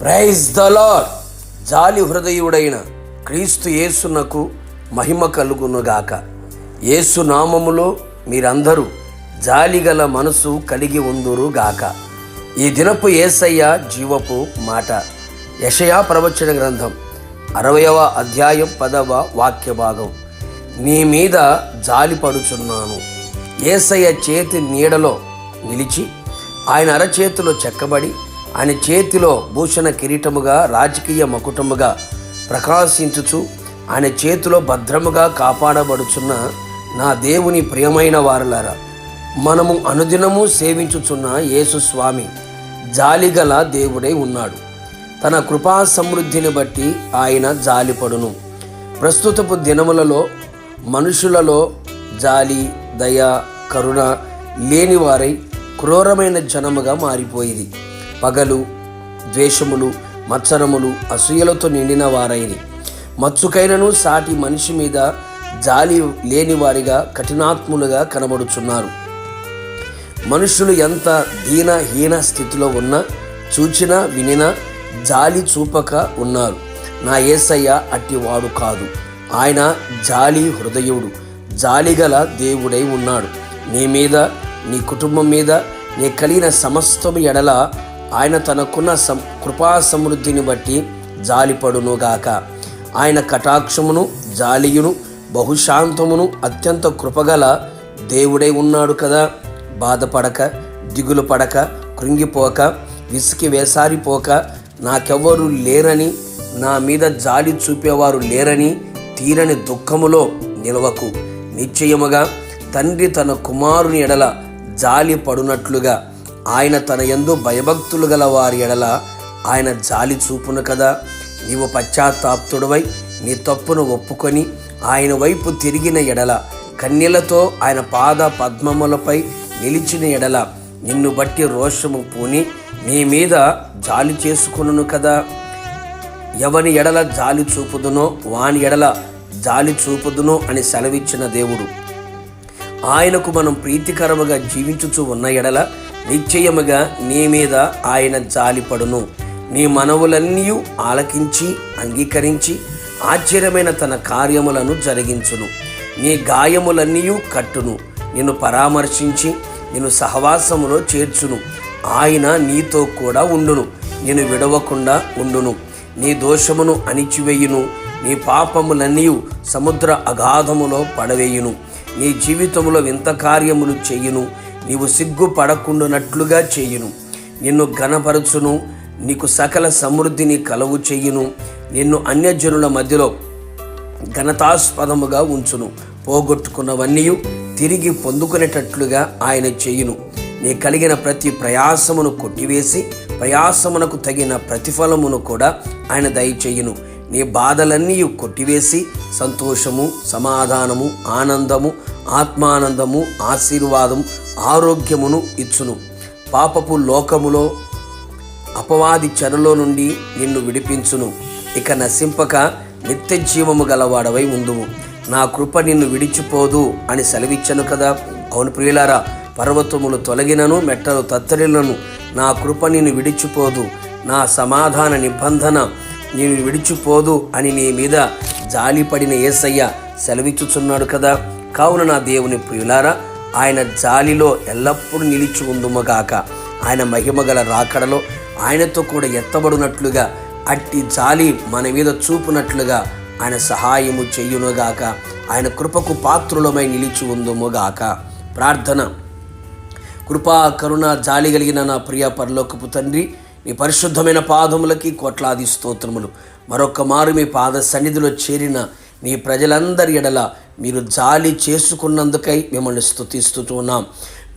Praise the lord జాలి హృదయుడైన క్రీస్తు యేసునకు మహిమ కలుగునుగాక. యేసు నామములో మీరందరూ జాలిగల మనసు కలిగి ఉందురుగాక. ఈ దినపు ఏసయ్య జీవపు మాట. యషయా ప్రవచన గ్రంథం అరవయవ అధ్యాయం పదవ వాక్య భాగం. నీ మీద జాలి పడుచున్నాను. ఏసయ్య చేతి నీడలో నిలిచి ఆయన అరచేతిలో చెక్కబడి ఆయన చేతిలో భూషణ కిరీటముగా రాజకీయ మకుటముగా ప్రకాశించుచు ఆయన చేతిలో భద్రముగా కాపాడబడుచున్న నా దేవుని ప్రియమైన వారులారా మనము అనుదినము సేవించుచున్న యేసు స్వామి జాలిగల దేవుడై ఉన్నాడు. తన కృపా సమృద్ధిని బట్టి ఆయన జాలిపడును. ప్రస్తుతపు దినములలో మనుషులలో జాలి దయ కరుణ లేనివారై క్రూరమైన జనముగా మారిపోయింది పగలు ద్వేషములు మత్సరములు అసూయలతో నిండిన వారైని మత్సుకైనను సాటి మనిషి మీద జాలి లేని వారిగా కఠినాత్ములుగా కనబడుచున్నారు. మనుషులు ఎంత దీనహీన స్థితిలో ఉన్నా చూచినా వినినా జాలి చూపక ఉన్నారు. నా ఏసయ్య అట్టివాడు కాదు. ఆయన జాలి హృదయుడు. జాలిగల దేవుడై ఉన్నాడు. నీ మీద నీ కుటుంబం మీద నీ కలిగిన సమస్తము ఎడల ఆయన తనకున్న సం కృపా సమృద్ధిని బట్టి జాలిపడునుగాక. ఆయన కటాక్షమును జాలియును బహుశాంతమును అత్యంత కృపగల దేవుడై ఉన్నాడు కదా. బాధపడక దిగులు పడక కృంగిపోక విసికి వేసారిపోక నాకెవ్వరు లేరని నా మీద జాలి చూపేవారు లేరని తీరని దుఃఖములో నిలవకు. నిశ్చయముగా తండ్రి తన కుమారుని ఎడల జాలి పడునట్లుగా ఆయన తన యందు భయభక్తులు గల వారి ఎడల ఆయన జాలి చూపును కదా. నీవు పశ్చాత్తాప్తుడవై నీ తప్పును ఒప్పుకొని ఆయన వైపు తిరిగిన ఎడల కన్యలతో ఆయన పాద పద్మములపై నిలిచిన ఎడల నిన్ను బట్టి రోషము పూని నీ మీద జాలి చేసుకును కదా. ఎవని ఎడల జాలి చూపుదునో వాని ఎడల జాలి చూపుదునో అని సెలవిచ్చిన దేవుడు. ఆయనకు మనం ప్రీతికరముగా జీవించుచు ఉన్న ఎడల నిశ్చయముగా నీ మీద ఆయన జాలిపడును. నీ మనవులన్నీ ఆలకించి అంగీకరించి ఆశ్చర్యమైన తన కార్యములను జరిగించును. నీ గాయములన్నీ కట్టును. నిన్ను పరామర్శించి నిన్ను సహవాసములో చేర్చును. ఆయన నీతో కూడా ఉండును. నేను విడవకుండా ఉండును. నీ దోషమును అణిచివేయును. నీ పాపములన్నీ సముద్ర అగాధములో పడవేయును. నీ జీవితములో వింత కార్యములు చేయును. నీవు సిగ్గుపడకుండునట్లుగా చేయును. నిన్ను ఘనపరచును. నీకు సకల సమృద్ధిని కలవు చెయ్యును నిన్ను అన్యజనుల మధ్యలో ఘనతాస్పదముగా ఉంచును. పోగొట్టుకున్నవన్నీ తిరిగి పొందుకునేటట్లుగా ఆయన చేయును. నీ కలిగిన ప్రతి ప్రయాసమును కొట్టివేసి ప్రయాసమునకు తగిన ప్రతిఫలమును కూడా ఆయన దయచేయును. నీ బాధలన్నీ కొట్టివేసి సంతోషము సమాధానము ఆనందము ఆత్మానందము ఆశీర్వాదం ఆరోగ్యమును ఇచ్చును. పాపపు లోకములో అపవాది చెరలో నుండి నిన్ను విడిపించును. ఇక నశింపక నిత్య జీవము గలవాడవై ఉందువు నా కృప నిన్ను విడిచిపోదు అని సెలవిచ్చను కదా. అవును ప్రియులారా పర్వతములు తొలగినను మెట్టలు తత్తరిలను నా కృప నిన్ను విడిచిపోదు. నా సమాధాన నిబంధన నేను విడిచిపోదు అని నీ మీద జాలిపడిన ఏసయ్య సెలవిచ్చుచున్నాడు కదా. కావున నా దేవుని ప్రియులారా ఆయన జాలిలో ఎల్లప్పుడూ నిలిచి ఉందుమగాక ఆయన మహిమగల రాకడలో ఆయనతో కూడా ఎత్తబడినట్లుగా అట్టి జాలి మన మీద చూపునట్లుగా ఆయన సహాయము చెయ్యునుగాక ఆయన కృపకు పాత్రులమై నిలిచి ఉందుముగాక ప్రార్థన. కృపా కరుణ జాలి కలిగిన నా ప్రియ పరలోకపు తండ్రి మీ పరిశుద్ధమైన పాదములకి కోట్లాది స్తోత్రములు. మరొక మారు మీ పాద సన్నిధిలో చేరిన మీ ప్రజలందరి ఎడల మీరు జాలి చేసుకున్నందుకై మిమ్మల్ని స్థుతిస్తున్నాం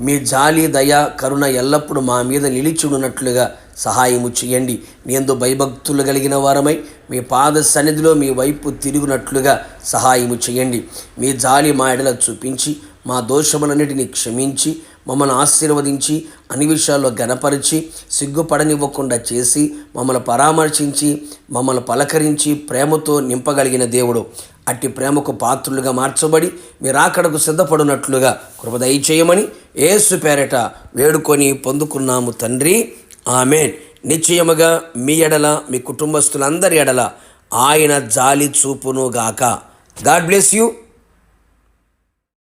మీ జాలి దయ కరుణ ఎల్లప్పుడూ మా మీద నిలిచున్నట్లుగా సహాయము చేయండి. మీ ఎందు భయభక్తులు కలిగిన వారమై మీ పాద సన్నిధిలో మీ వైపు తిరుగునట్లుగా సహాయము చేయండి. మీ జాలి మా ఎడల చూపించి మా దోషములన్నిటిని క్షమించి మమ్మల్ని ఆశీర్వదించి అన్ని విషయాల్లో గణపరిచి సిగ్గుపడనివ్వకుండా చేసి మమ్మల్ని పరామర్శించి మమ్మల్ని పలకరించి ప్రేమతో నింపగలిగిన దేవుడు. అట్టి ప్రేమకు పాత్రులుగా మార్చబడి మీరు ఆకడకు సిద్ధపడినట్లుగా కృపదయ చేయమని ఏసు పేరట వేడుకొని పొందుకున్నాము తండ్రి. ఆమెన్. నిశ్చయముగా మీ ఎడల మీ కుటుంబస్తులందరి ఎడల ఆయన జాలి చూపును గాక. God bless you.